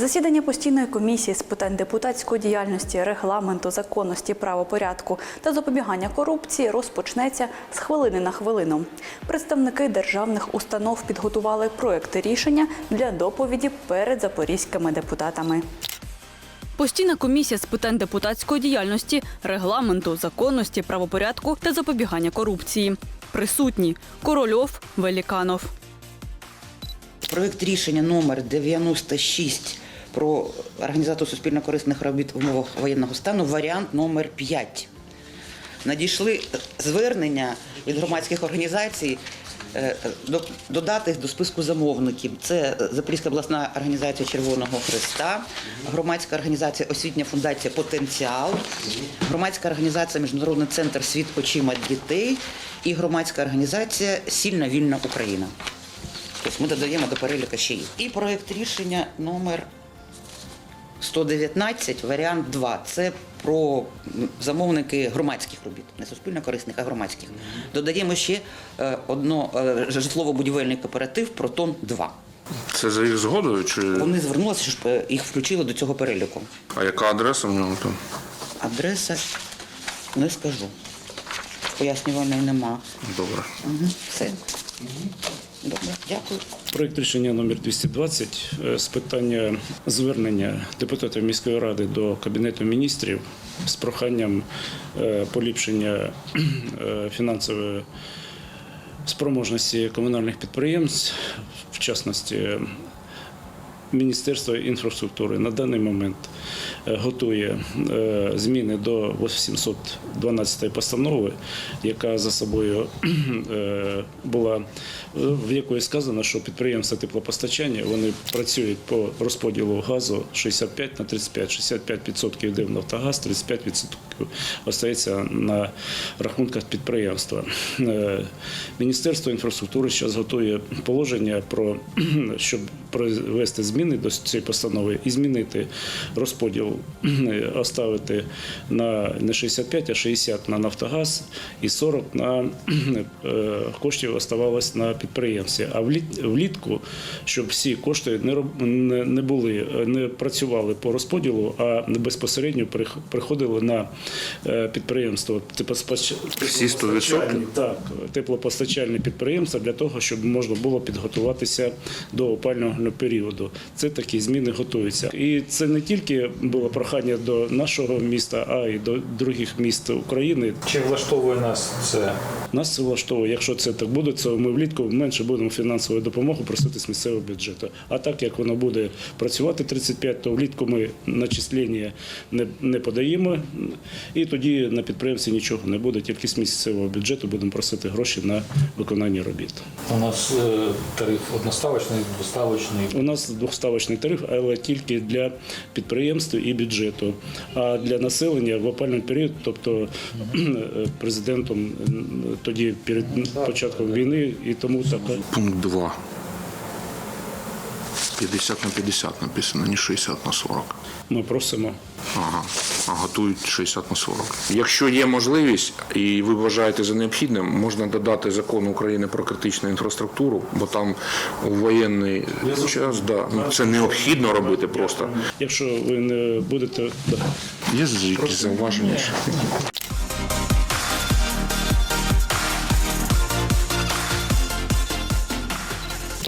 Засідання постійної комісії з питань депутатської діяльності, регламенту, законності, правопорядку та запобігання корупції розпочнеться з хвилини на хвилину. Представники державних установ підготували проекти рішення для доповіді перед запорізькими депутатами. Постійна комісія з питань депутатської діяльності, регламенту, законності, правопорядку та запобігання корупції. Присутні Корольов, Веліканов. Проект рішення номер 96 про організацію суспільно-корисних робіт в умовах воєнного стану, варіант номер 5. Надійшли звернення від громадських організацій е, додати до списку замовників. Це Запорізька обласна організація Червоного Христа, громадська організація Освітня фундація Потенціал, громадська організація Міжнародний центр Світ очима дітей і громадська організація Сільна вільна Україна. Тобто ми додаємо до переліку ще їх. І проєкт рішення номер 119, варіант 2. Це про замовники громадських робіт, не суспільно-корисних, а громадських. Додаємо ще е, одно е, житлово-будівельний кооператив Протон 2. Це за їх згодою чи Вони звернулися, щоб е, їх включили до цього переліку. а яка адреса в нього там? Адреса не скажу. Пояснювальної нема. Добре. Угу. Все. Добре, дякую. Проект рішення номер 220 е, з питання звернення депутатів міської ради до Кабінету міністрів з проханням е, поліпшення е, фінансової спроможності комунальних підприємств, в частності Міністерство інфраструктури на даний момент е, готує е, зміни до 812 постанови, яка за собою е, була в якої сказано, що підприємства теплопостачання вони працюють по розподілу газу 65 на 35. 65% йде в Нафтогаз, 35% остається на рахунках підприємства. Міністерство інфраструктури зараз готує положення про щоб провести зміни до цієї постанови і змінити розподіл, оставити на не 65, а 60 на Нафтогаз і 40 на е, коштів оставалось на підприємстві. А вліт- влітку, щоб всі кошти не були, не працювали по розподілу, а безпосередньо прих- приходили на е, підприємство теплоспоч- Всі 100%? теплопостачальні, так, теплопостачальні підприємства для того, щоб можна було підготуватися до опалювального періоду. Це такі зміни готуються. І це не тільки було прохання до нашого міста, а й до других міст України. Чи влаштовує нас це? Нас це влаштовує. Якщо це так буде, то ми влітку менше будемо фінансової допомоги просити з місцевого бюджету. А так як воно буде працювати 35, то влітку ми начислення не, не подаємо, і тоді на підприємстві нічого не буде, тільки з місцевого бюджету будемо просити гроші на виконання робіт. У нас е, тариф одноставочний, двоставочний. У нас двохставочний тариф, але тільки для підприємств і бюджету. А для населення в опальний період, тобто президентом тоді перед початком війни, і тому так. Пункт 2. 50 на 50 написано, не 60 на 40. Ми просимо. Ага. А готують 60 на 40. Якщо є можливість і ви вважаєте за необхідним, можна додати закон України про критичну інфраструктуру, бо там у воєнний час да, ну, це необхідно робити просто. Якщо ви не будете да. Є якісь зауваження?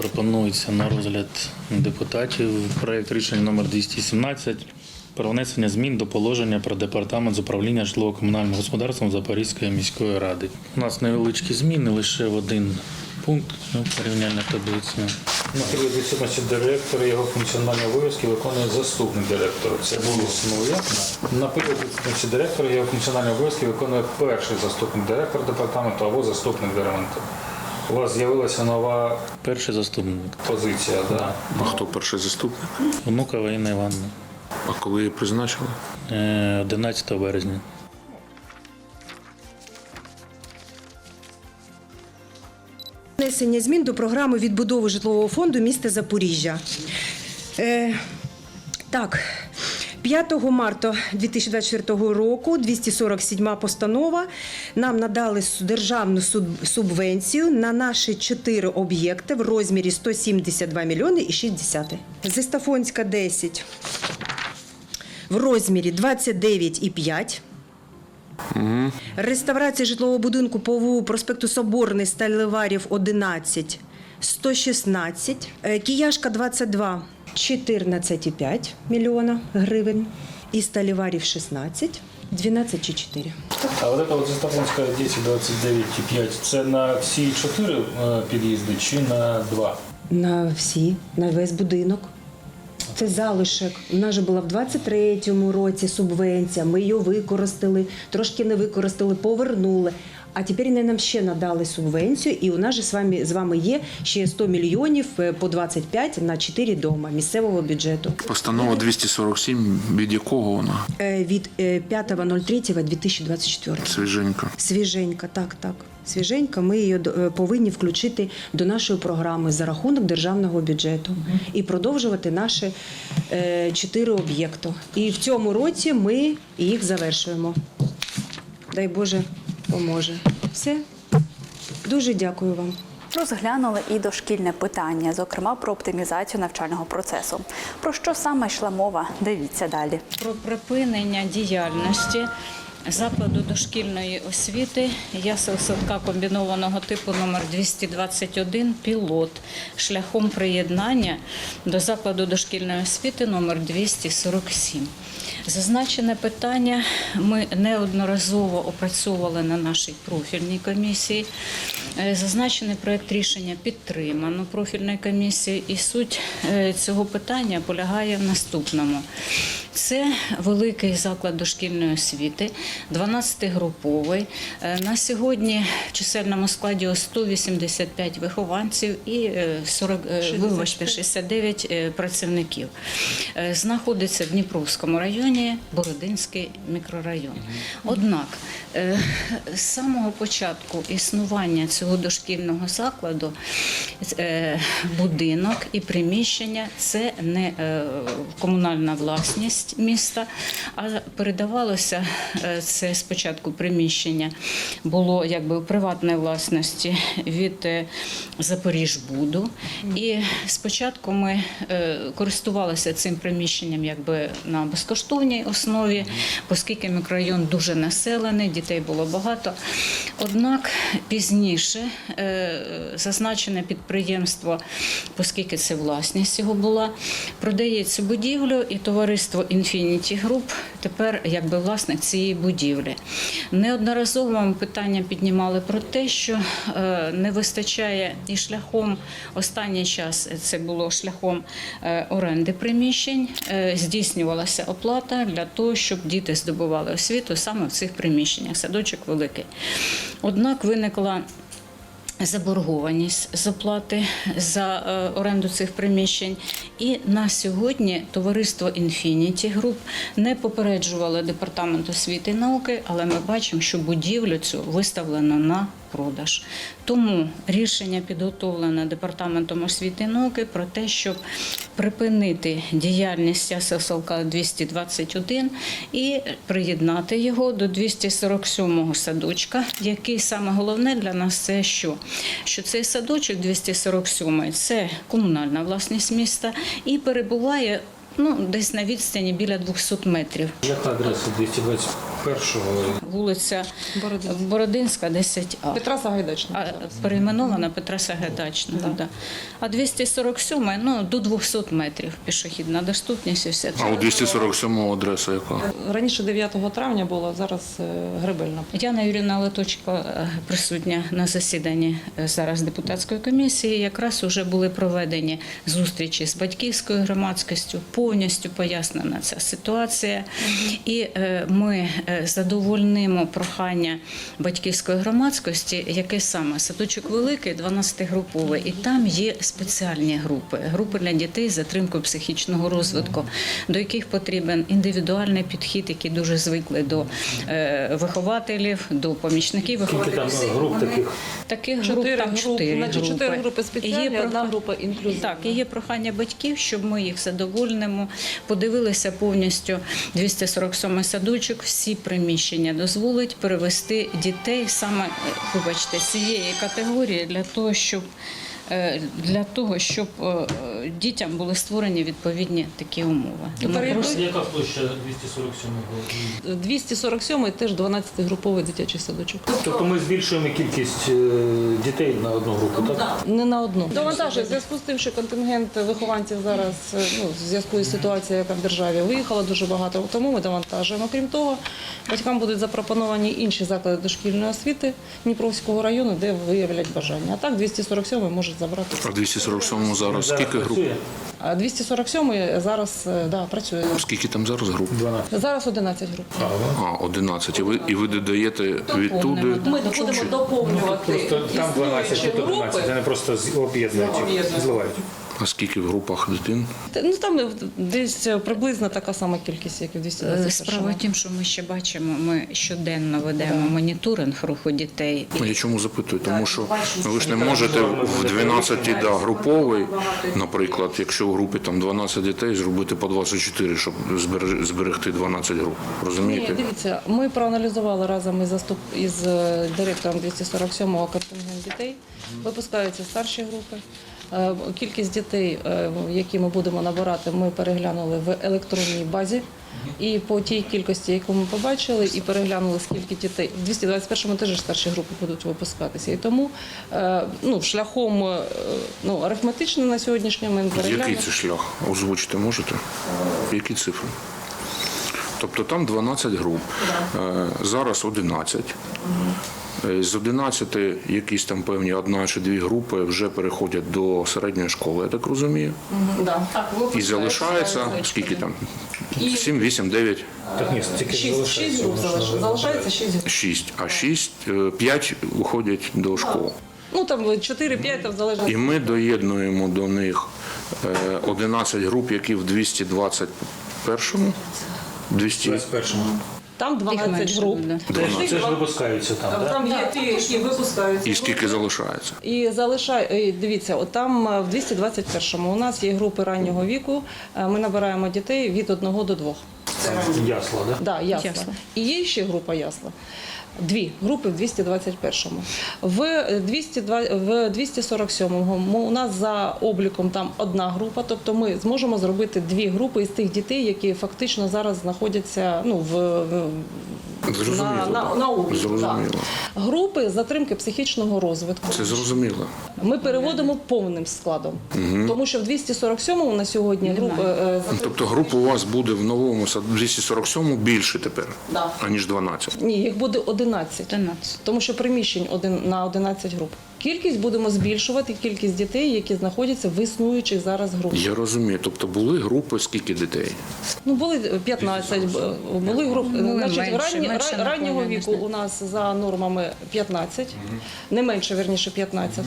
Пропонується на розгляд депутатів проект рішення номер 217 про внесення змін до положення про департамент з управління житлово-комунальним господарством Запорізької міської ради. У нас невеличкі зміни лише в один пункт ну, порівняльна таблиця. На період відсутності директора його функціональні обов'язки виконує заступник директора. Це було ясно. На період відсутності директора його функціональні обов'язки виконує перший заступник директора департаменту або заступник директора. У вас з'явилася нова Перший заступник позиція, да? А хто перший заступник? Внукова Інна Івановна, А коли її призначили? Е, 11 березня. Внесення змін до програми відбудови житлового фонду міста Запоріжжя. Е, так, 5 марта 2024 року 247 постанова нам надали державну субвенцію на наші чотири об'єкти в розмірі 172 мільйони і 6 десятих. Зестафонська 10 в розмірі 29,5. Реставрація житлового будинку по ВУ проспекту Соборний Сталеварів 11 116. Е, Кияшка 22 14,5 мільйона гривень. І Сталеварів 16 12,4. А от ця от Застафонська 1029,5 це на всі чотири е, під'їзди чи на два? На всі, на весь будинок. Це залишок. У нас же була в 23-му році субвенція. Ми її використали, трошки не використали, повернули. А тепер вони нам ще надали субвенцію, і у нас же з вами з вами є ще 100 мільйонів е, по 25 на 4 дома місцевого бюджету Постанова 247, від якого вона? Е, від е, 5.03.2024. Свіженька. Свіженька, так, так. Свіженька, ми її е, повинні включити до нашої програми за рахунок державного бюджету і продовжувати наші е, чотири об'єкти. І в цьому році ми їх завершуємо. Дай Боже, поможе. Все. Дуже дякую вам. Розглянули і дошкільне питання, зокрема про оптимізацію навчального процесу. Про що саме йшла мова? Дивіться далі. про припинення діяльності закладу дошкільної освіти ясел садка комбінованого типу номер 221 пілот шляхом приєднання до закладу дошкільної освіти номер 247. Зазначене питання ми неодноразово опрацьовували на нашій профільній комісії. Е, Зазначений проект рішення підтримано профільною комісією, і суть е, цього питання полягає в наступному. Це великий заклад дошкільної освіти, 12-груповий. Е, На сьогодні в чисельному складі 185 вихованців і е, 40, е, вибачте, 69 е, працівників. Знаходиться в Дніпровському районі, Бородинський мікрорайон. Однак з самого початку існування цього дошкільного закладу е, будинок і приміщення це не е, комунальна власність міста, а передавалося е, це спочатку приміщення було якби у приватній власності від Запоріжбуду. І спочатку ми користувалися цим приміщенням якби на безкоштовній основі, оскільки мікрорайон дуже населений, дітей було багато. Однак пізніше е, зазначене підприємство, оскільки це власність його була, продає цю будівлю, і товариство Infinity Group тепер якби власник цієї будівлі. Неодноразово ми питання піднімали про те, що е, не вистачає і шляхом останній час це було шляхом е, оренди приміщень, здійснювалася оплата для того, щоб діти здобували освіту саме в цих приміщеннях. Садочок великий. Однак виникла заборгованість з оплати за е, оренду цих приміщень. І на сьогодні товариство Infinity Group не попереджувало департамент освіти і науки, але ми бачимо, що будівлю цю виставлено на продаж. Тому рішення підготовлене департаментом освіти науки про те, щоб припинити діяльність ССЛК 221 і приєднати його до 247-го садочка, який саме головне для нас це що? Що цей садочок 247 це комунальна власність міста і перебуває ну, десь на відстані біля 200 метрів. Яка адреса 221-го? Вулиця Бородинська, 10А. Петра Сагайдачна. А перейменована Петра Сагайдачного. Да. А 247 ну, до 200 метрів пішохідна доступність і все А у 247 адреса яка? Раніше 9 травня було, зараз е, Гребельна. Яна Юрівна Леточко е, присутня на засіданні е, зараз депутатської комісії. Якраз вже були проведені зустрічі з батьківською громадськістю, повністю пояснена ця ситуація. І ми задовольнимо прохання батьківської громадськості, яке саме садочок великий, 12-груповий, і там є спеціальні групи, групи для дітей з затримкою психічного розвитку, до яких потрібен індивідуальний підхід, які дуже звикли до е, вихователів, до помічників Скільки там е, груп таких? Таких груп Чотири там групи, чотири значить, групи. чотири групи спеціальні, є одна група інклюзивна. Так, і є прохання батьків, щоб ми їх задовольнимо, подивилися повністю 247 садочок, всі приміщення дозволить перевести дітей саме, е, вибачте, цієї категорії для того, щоб для того, щоб е, е, дітям були створені відповідні такі умови. Тому просто- Яка площа 247 груп? 247 теж 12-груповий дитячий садочок. Тобто ми збільшуємо кількість е, дітей на одну групу, так? Не на одну. Довантажує в зв'язку з тим, що контингент вихованців зараз е, ну, в зв'язку із ситуацією, яка в державі виїхала дуже багато, тому ми довантажуємо. Крім того, батькам будуть запропоновані інші заклади дошкільної освіти Дніпровського району, де виявлять бажання. А так 247 можуть забрати. А 247 зараз скільки груп? А 247 зараз е, да, працює. Скільки там зараз груп? 12. Зараз 11 груп. А, 11. І ви, і ви додаєте відтуди. Ми будемо доповнювати Просто там 12, існуючі тут 11. групи. Вони просто об'єднують їх, зливають. А скільки в групах дитин? Ну там десь приблизно така сама кількість, як і в Е, 221. Справа в тім, що ми ще бачимо, ми щоденно ведемо моніторинг руху дітей. Ну, Я чому запитую? Тому що ви ж не можете в 12 да, груповий, наприклад, якщо в групі там 12 дітей, зробити по 24, щоб зберегти 12 груп. Ні, дивіться, ми проаналізували разом із заступ із е, директором 247-го контингент дітей. Випускаються старші групи. Е, Кількість дітей, е, які ми будемо набирати, ми переглянули в електронній базі. І по тій кількості, яку ми побачили, і переглянули, скільки дітей в 221-му теж старші групи будуть випускатися. І тому е, ну, шляхом ну, арифметичним на сьогоднішній момент Який переглянули. це шлях? Озвучити можете? Які цифри? Тобто там 12 груп, зараз 11. Е, З 11 якісь там певні одна чи дві групи вже переходять до середньої школи, я так розумію. Да. І залишається скільки там? 7, 8, 9, Так ні, тільки Шість, залишається. шість груп залишається. Залишається шість груп. 6, а 6, 5 виходять до школ. Ну там 4-5 там залежно. І ми доєднуємо до них е, 11 груп, які в 221-му, 200, 21-му. Там Їх 12 менше груп. буде. Це ж випускаються там, да? Там є ті, які випускаються. і скільки залишається. І залишай, і дивіться, от там е, в 221-му у нас є групи раннього віку. Е, Ми набираємо дітей від 1 до 2. Ясла, да? Да, ясла. Ясла. І є ще група ясла. Дві групи в 221-му. В 202 в 247-му у нас за обліком там одна група, тобто ми зможемо зробити дві групи із тих дітей, які фактично зараз знаходяться ну, в, Зрозуміло. на, на, на обліку. Зрозуміло. так. Групи затримки психічного розвитку. Це зрозуміло. Ми переводимо повним складом, тому що в 247-му на сьогодні групи е, затримки- Тобто груп у вас буде в новому сад- 247 більше тепер, Да. аніж 12. ні, їх буде 11. 11. Тому що приміщень один на 11 груп. Кількість будемо збільшувати, кількість дітей, які знаходяться в існуючих зараз групах. Я розумію. Тобто були групи, скільки дітей? Ну були 15, були групи. Були Значить, менше, ранні- менше ра- раннього віку у нас за нормами 15, не менше, верніше 15.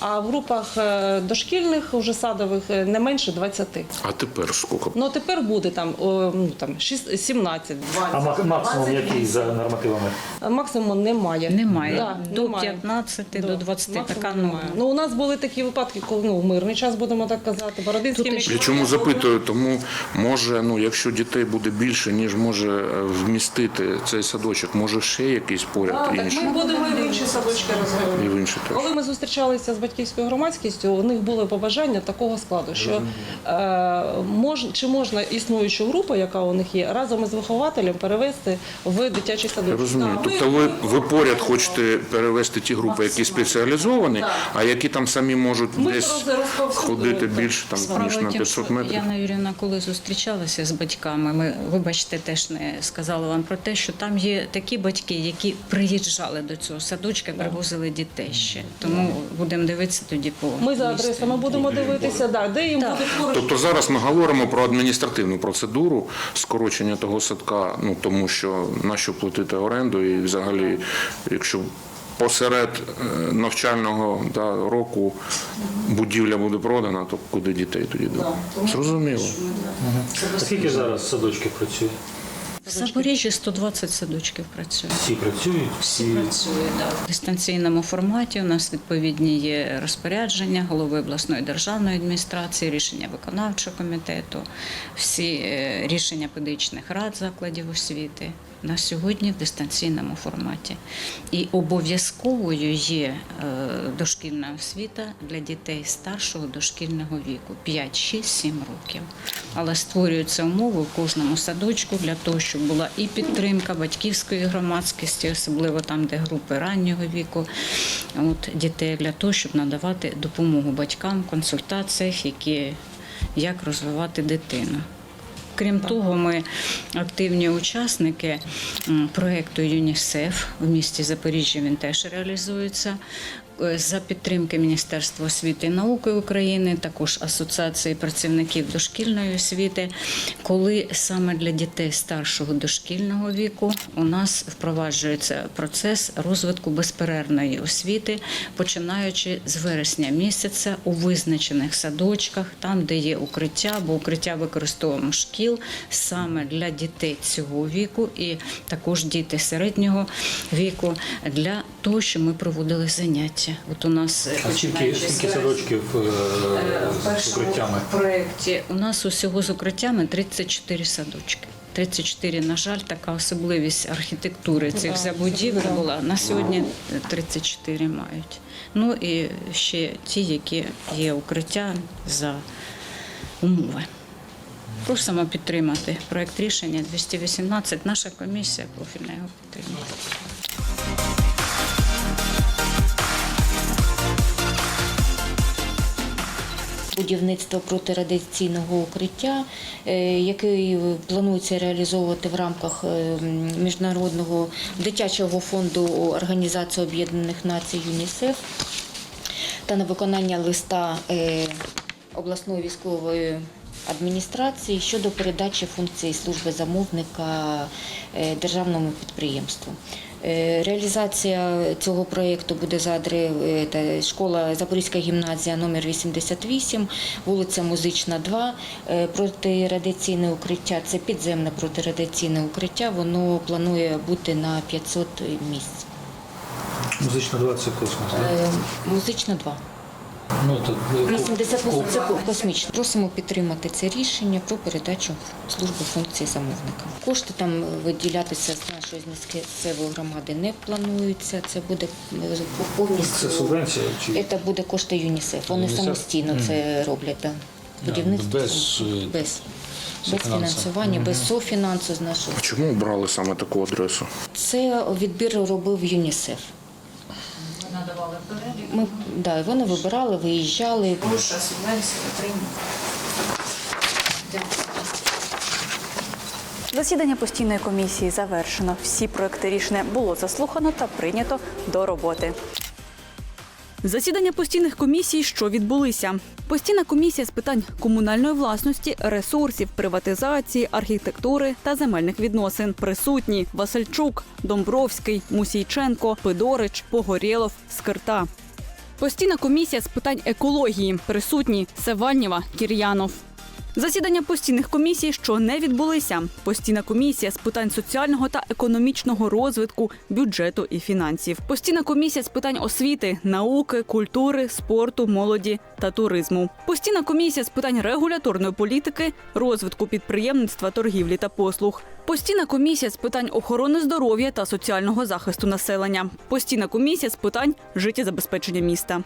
А в групах е, дошкільних, уже садових, е, не менше 20. А тепер скільки? Ну тепер буде там, ну, там 6, 17, 20. А мак- максимум який за нормативами? А Максимуму немає. Немає. Да, До немає. 15 Да, до 20 максимуму така норма. Ну у нас були такі випадки, коли ну в мирний час будемо так казати. Бородинський Я чому запитую? Тому може, ну якщо дітей буде більше, ніж може е, вмістити цей садочок, може ще якийсь поряд А, так інший ми будемо і в інші садочки і розглядати. в інший теж. Коли ми зустрічалися з батьківською громадськістю, у них були побажання такого складу, що е, мож, чи можна існуючу групу, яка у них є, разом із вихователем перевести в дитячий Я садочок. розумію. Тобто ви, ви поряд хочете перевести ті групи, які організовані, а які там самі можуть Ми десь ходити більше там ніж на 500 метрів. Яна Юрівна, коли зустрічалася з батьками, ми, вибачте, теж не сказали вам про те, що там є такі батьки, які приїжджали до цього садочка, привозили дітей ще. Тому будемо дивитися тоді по Ми за адресами будемо дивитися, да, де їм буде поруч. Тобто зараз ми говоримо про адміністративну процедуру скорочення того садка, ну тому що на що платити оренду, і взагалі, якщо посеред е, навчального да, року будівля буде продана, то куди дітей тоді дати? Зрозуміло. А скільки зараз садочки працює? В Запоріжжі 120 садочків працює. Всі працюють, всі Працює да. в дистанційному форматі. У нас відповідні є розпорядження голови обласної державної адміністрації, рішення виконавчого комітету, всі е, рішення педагогічних рад закладів освіти. На сьогодні в дистанційному форматі. І обов'язковою є е, дошкільна освіта для дітей старшого дошкільного віку 5, 6, 7 років. Але створюються умови в кожному садочку для того, щоб була і підтримка батьківської громадськості, особливо там, де групи раннього віку, от, дітей, для того, щоб надавати допомогу батькам в консультаціях, які, як розвивати дитину. Крім того, ми активні учасники проєкту ЮНІСЕФ в місті Запоріжжя. Він теж реалізується за підтримки Міністерства освіти і науки України, також Асоціації працівників дошкільної освіти, коли саме для дітей старшого дошкільного віку у нас впроваджується процес розвитку безперервної освіти, починаючи з вересня місяця у визначених садочках, там, де є укриття, бо укриття використовуємо шкіл саме для дітей цього віку і також діти середнього віку для того, щоб ми проводили заняття. От у нас е, А скільки, скільки садочків е, з першому укриттями? проєкті у нас усього з укриттями 34 садочки. 34, на жаль, така особливість архітектури цих забудівель була. На сьогодні 34 мають. Ну і ще ті, які є укриття за умови. Просимо підтримати проєкт рішення 218. Наша комісія профільна його підтримує. Будівництво протирадіаційного укриття, е, який планується реалізовувати в рамках е, міжнародного дитячого фонду Організації Об'єднаних Націй ЮНІСЕФ та на виконання листа е, обласної військової адміністрації щодо передачі функцій служби замовника державному підприємству. Е, Реалізація цього проєкту буде за адре- е, школа Запорізька гімназія номер 88, вулиця Музична, 2. Е, Протирадіаційне укриття це підземне протирадіаційне укриття. Воно планує бути на 500 місць. Музична 20 космос, так? Музична 2. Ну, то, е, 88 це космічно. Просимо підтримати це рішення про передачу служби функцій замовника. Кошти там виділятися з нашої місцевої громади не плануються. Це буде е, повністю Це субвенція чи Це буде кошти ЮНІСЕФ. Вони ЮНІСЕФ? самостійно це роблять. Да. Будівництво без, е, без, без софінансу. фінансування, без софінансу з нашого. Чому обрали саме таку адресу? Це відбір робив ЮНІСЕФ. Надавали перелік. Ми да, вони вибирали, виїжджали. Проша субвенція отримали. Засідання постійної комісії завершено. Всі проекти рішення було заслухано та прийнято до роботи. Засідання постійних комісій, що відбулися. Постійна комісія з питань комунальної власності, ресурсів, приватизації, архітектури та земельних відносин. Присутні Васильчук, Домбровський, Мусійченко, Пидорич, Погорєлов, Скирта. Постійна комісія з питань екології. Присутні Севальнєва, Кір'янов. Засідання постійних комісій, що не відбулися. Постійна комісія з питань соціального та економічного розвитку, бюджету і фінансів. Постійна комісія з питань освіти, науки, культури, спорту, молоді та туризму. Постійна комісія з питань регуляторної політики, розвитку підприємництва, торгівлі та послуг. Постійна комісія з питань охорони здоров'я та соціального захисту населення. Постійна комісія з питань життєзабезпечення міста.